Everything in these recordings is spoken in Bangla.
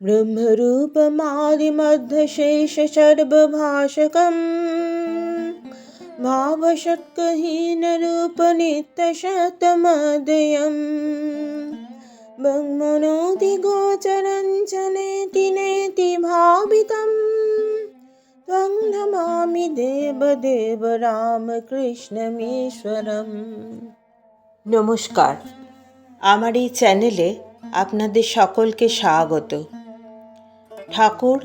ब्रह्मरूपमादिमध्यशेषसर्वभाषकम् भावषट्कहीनरूपनित्यशतमदयम् ब्रह्मणोऽधिगोचरञ्च नेति नेति भावितम् त्वं नमामि দেবদেব রামকৃষ্ণমীশ্বরম নমস্কার আমার এই চ্যানেলে আপনাদের সকলকে স্বাগত ঠাকুর,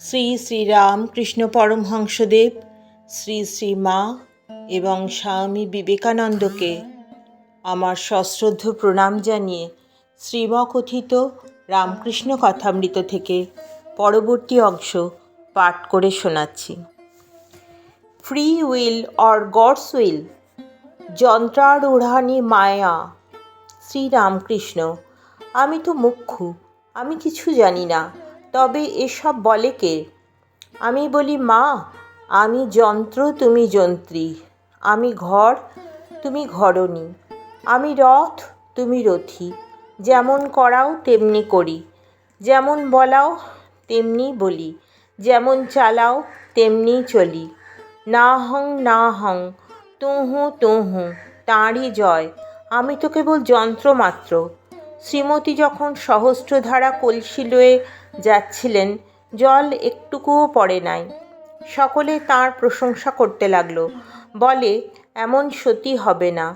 শ্রী শ্রী রামকৃষ্ণ পরমহংসদেব, শ্রী শ্রী মা এবং স্বামী বিবেকানন্দকে আমার সশ্রদ্ধ প্রণাম জানিয়ে শ্রীমকথিত রামকৃষ্ণ কথামৃত থেকে পরবর্তী অংশ পাঠ করে শোনাচ্ছি। Free will or God's will যন্ত্রারূঢ়ানি মায়া, শ্রীরামকৃষ্ণ, আমি তো মুখ্য, আমি কিছু জানি না। তবে এসব বলে কে? আমি বলি, মা, আমি যন্ত্র, তুমি যন্ত্রী। আমি ঘর, তুমি ঘরণী। আমি রথ, তুমি রথী। যেমন করাও, তেমনি করি। যেমন বলাও, তেমনি বলি। যেমন চালাও, তেমনি চলি। না হং না হং, তুহু তুহু, তাঁরই জয়। আমি তো কেবল যন্ত্র মাত্র শ্রীমতী যখন সহস্রধারা কলসি লয়ে যাচ্ছিলেন, জল একটুকুও পড়ে নাই। সকলে তার প্রশংসা করতে লাগল। বলে, এমন সতী হবে না।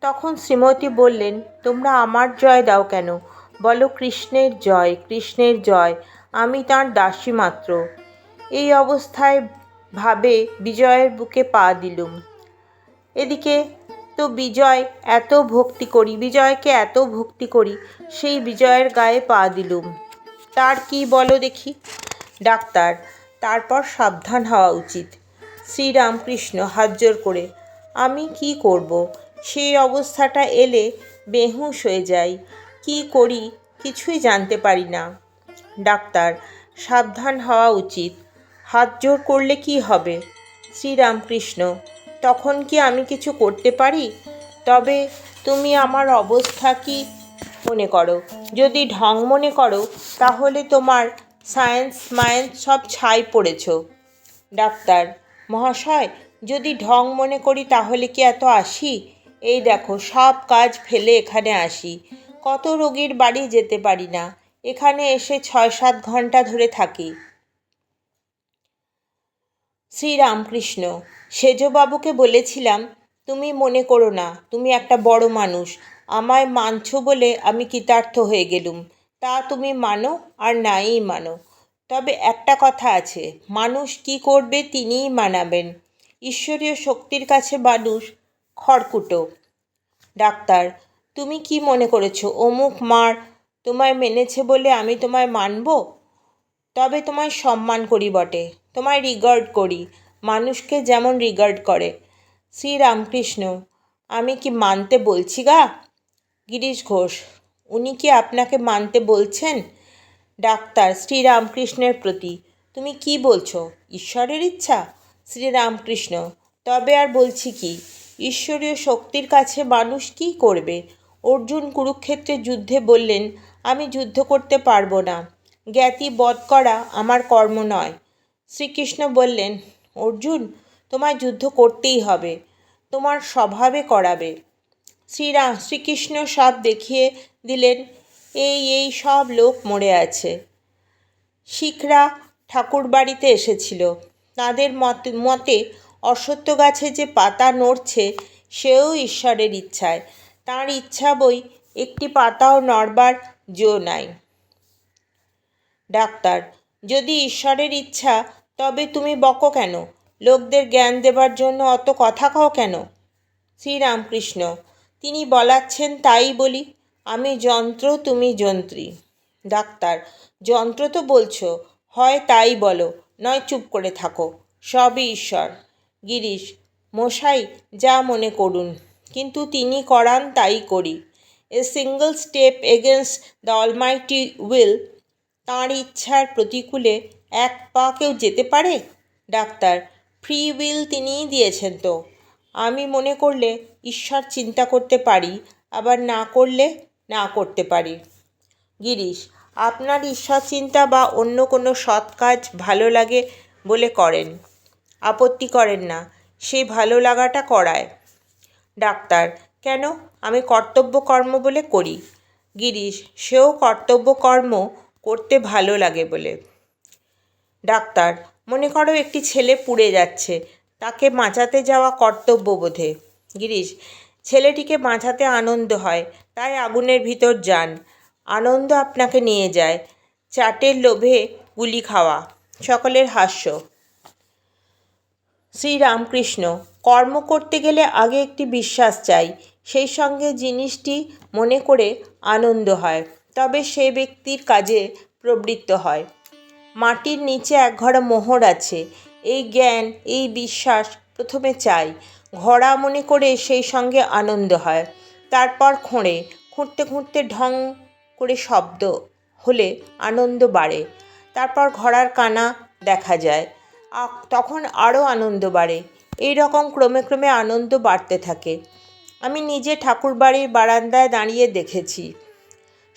তখন শ্রীমতী বললেন, তোমরা আমার জয় দাও কেন? বলো, কৃষ্ণের জয় কৃষ্ণের জয়, আমি তাঁর দাসী মাত্র। এই অবস্থায় ভাবে বিজয়ের বুকে পা দিলুম। এদিকে তো বিজয়, এত ভক্তি করি, বিজয়কে এত ভক্তি করি, সেই বিজয়ের গায়ে পা দিলুম। তার কি বলো দেখি? ডাক্তার, তারপর সাবধান হওয়া উচিত। শ্রীরামকৃষ্ণ হাত করে, আমি কি করব? সেই অবস্থাটা এলে বেহুশ হয়ে যাই। কি করি? কিছুই জানতে পারি না। ডাক্তার, সাবধান হওয়া উচিত। হাত জোর করলে কি হবে? শ্রীরামকৃষ্ণ তখন কি আমি কিছু করতে পারি? তবে তুমি আমার অবস্থা কি মনে করো? যদি ঢং মনে করো, তাহলে তোমার সায়েন্স মায়েন্স সব ছাই পড়েছ। ডাক্তার, মহাশয়, যদি ঢং মনে করি তাহলে কি এত আসি? এই দেখো, সব কাজ ফেলে এখানে আসি। কত রোগীর বাড়ি যেতে পারি না। এখানে এসে ছয় সাত ঘণ্টা ধরে থাকি। শ্রীরামকৃষ্ণ, সেজবাবুকে বলেছিলাম, তুমি মনে করো না, তুমি একটা বড় মানুষ, আমায় মানছ বলে আমি কৃতার্থ হয়ে গেলুম। তা তুমি মানো আর নাই মানো। তবে একটা কথা আছে, মানুষ কি করবে তিনিই মানাবেন। ঈশ্বরীয় শক্তির কাছে মানুষ খড়কুটো। ডাক্তার, তুমি কি মনে করেছ, অমুক মার তোমায় মেনেছে বলে আমি তোমায় মানব? তবে তোমায় সম্মান করি বটে, তোমায় রিগার্ড করি, মানুষকে যেমন রিগার্ড করে। শ্রীরামকৃষ্ণ, আমি কি মানতে বলছি গা? গিরিশ ঘোষ, উনি কি আপনাকে মানতে বলছেন? ডাক্তার, শ্রীরামকৃষ্ণের প্রতি। তুমি কি বলছো? ঈশ্বরের ইচ্ছা? শ্রীরামকৃষ্ণ, তবে আর বলছি কি, ঈশ্বরীয় শক্তির কাছে মানুষ কি করবে? অর্জুন কুরুক্ষেত্রে যুদ্ধে বললেন, আমি যুদ্ধ করতে পারব না। জ্ঞাতি বধ করা আমার কর্ম নয়। শ্রীকৃষ্ণ বললেন, অর্জুন, তোমায় যুদ্ধ করতেই হবে। তোমার স্বভাবে করাবে। শ্রীরাম শ্রীকৃষ্ণ সব দেখিয়ে দিলেন, এই এই সব লোক মরে আছে। শিখরা ঠাকুর বাড়িতে এসেছিল। তাদের মত, মতে অসত্য গাছে যে পাতা নড়ছে, সেও ঈশ্বরের ইচ্ছায়। তার ইচ্ছা বই একটি পাতাও নড়বার জো নাই। ডাক্তার, যদি ঈশ্বরের ইচ্ছা, তবে তুমি বকো কেন? লোকদের জ্ঞান দেবার জন্য অত কথা কও কেন? শ্রীরামকৃষ্ণ, তিনি বলাচ্ছেন তাই বলি, আমি যন্ত্র, তুমি যন্ত্রী। ডাক্তার, যন্ত্র তো বলছো, হয় তাই বলো, নয় চুপ করে থাকো, সবই ঈশ্বর। গিরিশ, মশাই, যা মনে করুন, কিন্তু তিনি করান তাই করি। A single step against the almighty will তাঁর ইচ্ছার প্রতিকূলে এক পা কেউ যেতে পারে? ডাক্তার, ফ্রি উইল তিনিই দিয়েছেন তো। আমি মনে করলে ঈশ্বর চিন্তা করতে পারি, আবার না করলে না করতে পারি। গিরিশ, আপনার ঈশ্বর চিন্তা বা অন্য কোনো সৎ কাজ ভালো লাগে বলে করেন? আপত্তি করেন না সেই ভালো লাগাটা করায়। ডাক্তার, কেন? আমি কর্তব্য কর্ম বলে করি। গিরিশ, সেও কর্তব্য কর্ম করতে ভালো লাগে বলে। ডাক্তার, মনে করো একটি ছেলে পুড়ে যাচ্ছে, তাকে বাঁচাতে যাওয়া কর্তব্য বোধে। গিরিশ, ছেলেটিকে বাঁচাতে আনন্দ হয়, তাই আগুনের ভিতর যান। আনন্দ আপনাকে নিয়ে যায়, চাটের লোভে গুলি খাওয়া, সকলের হাস্য। শ্রীরামকৃষ্ণ, কর্ম করতে গেলে আগে একটি বিশ্বাস চাই, সেই সঙ্গে জিনিসটি মনে করে আনন্দ হয়। তবে সে ব্যক্তির কাজে প্রবৃত্ত হয়। মাটির নিচে এক একঘরা মোহর আছে। এই জ্ঞান, এই বিশ্বাস প্রথমে চাই। ঘোড়া মনে করে সেই সঙ্গে আনন্দ হয়। তারপর খোঁড়ে। খুঁড়তে খুঁড়তে ঢং করে শব্দ হলে আনন্দ বাড়ে। তারপর ঘোড়ার কানা দেখা যায়। তখন আরও আনন্দ বাড়ে। এই রকম ক্রমে ক্রমে আনন্দ বাড়তে থাকে। আমি নিজে ঠাকুরবাড়ির বারান্দায় দাঁড়িয়ে দেখেছি।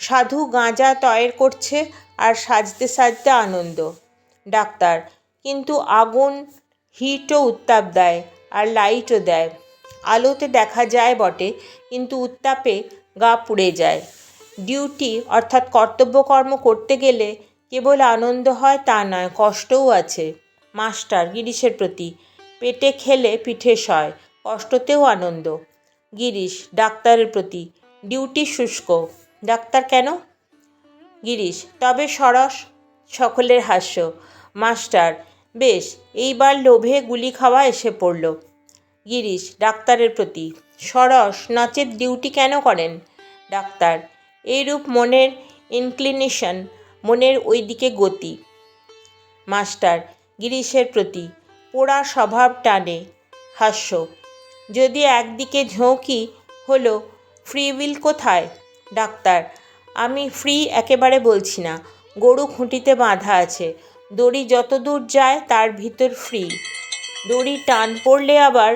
সাধু গাঁজা তয়ের করছে আর সাজতে সাজতে আনন্দ। ডাক্তার, কিন্তু আগুন হিটও উত্তাপ দেয় আর লাইটও দেয়। আলোতে দেখা যায় বটে, কিন্তু উত্তাপে গা পুড়ে যায়। ডিউটি অর্থাৎ কর্তব্যকর্ম করতে গেলে কেবল আনন্দ হয় তা নয়, কষ্টও আছে। মাস্টার, গিরিশের প্রতি, পেটে খেলে পিঠে সয় কষ্টতেও আনন্দ। গিরিশ, ডাক্তারের প্রতি, ডিউটি শুষ্ক। ডাক্তার কেন? গিরিশ, তবে সরস সকলের হাস্য। মাস্টার, বেশ, এইবার লোভে গুলি খাওয়া এসে পড়ল। গিরিশ, ডাক্তারের প্রতি, সরস নচেত ডিউটি কেন করেন? ডাক্তার, এইরূপ মনের ইনক্লিনেশন, মনের ওই দিকে গতি। মাস্টার, গিরিশের প্রতি, পোড়া স্বভাব টানে, হাস্য। যদি একদিকে ঝোঁকি হলো, ফ্রি উইল কোথায়? ডাক্তার, আমি ফ্রি একেবারে বলছি না। গরু খুঁটিতে বাঁধা আছে। দড়ি যত দূর যায় তার ভিতর ফ্রি। দড়ি টান পড়লে আবার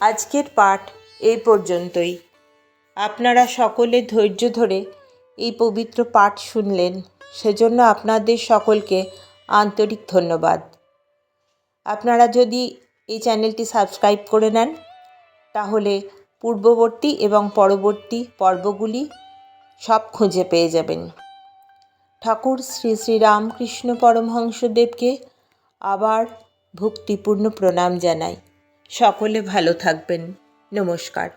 আজকের পাঠ এই পর্যন্তই। আপনারা সকলে ধৈর্য ধরে এই পবিত্র পাঠ শুনলেন। সেজন্য আপনাদের সকলকে আন্তরিক ধন্যবাদ। আপনারা যদি এই চ্যানেলটি সাবস্ক্রাইব করে নেন, তাহলে পূর্ববর্তী এবং পরবর্তী পর্বগুলি সব খুঁজে পেয়ে যাবেন। ঠাকুর শ্রী শ্রী রামকৃষ্ণ পরমহংসদেবকে আবার ভক্তিপূর্ণ প্রণাম জানাই। সকলে ভালো থাকবেন। নমস্কার।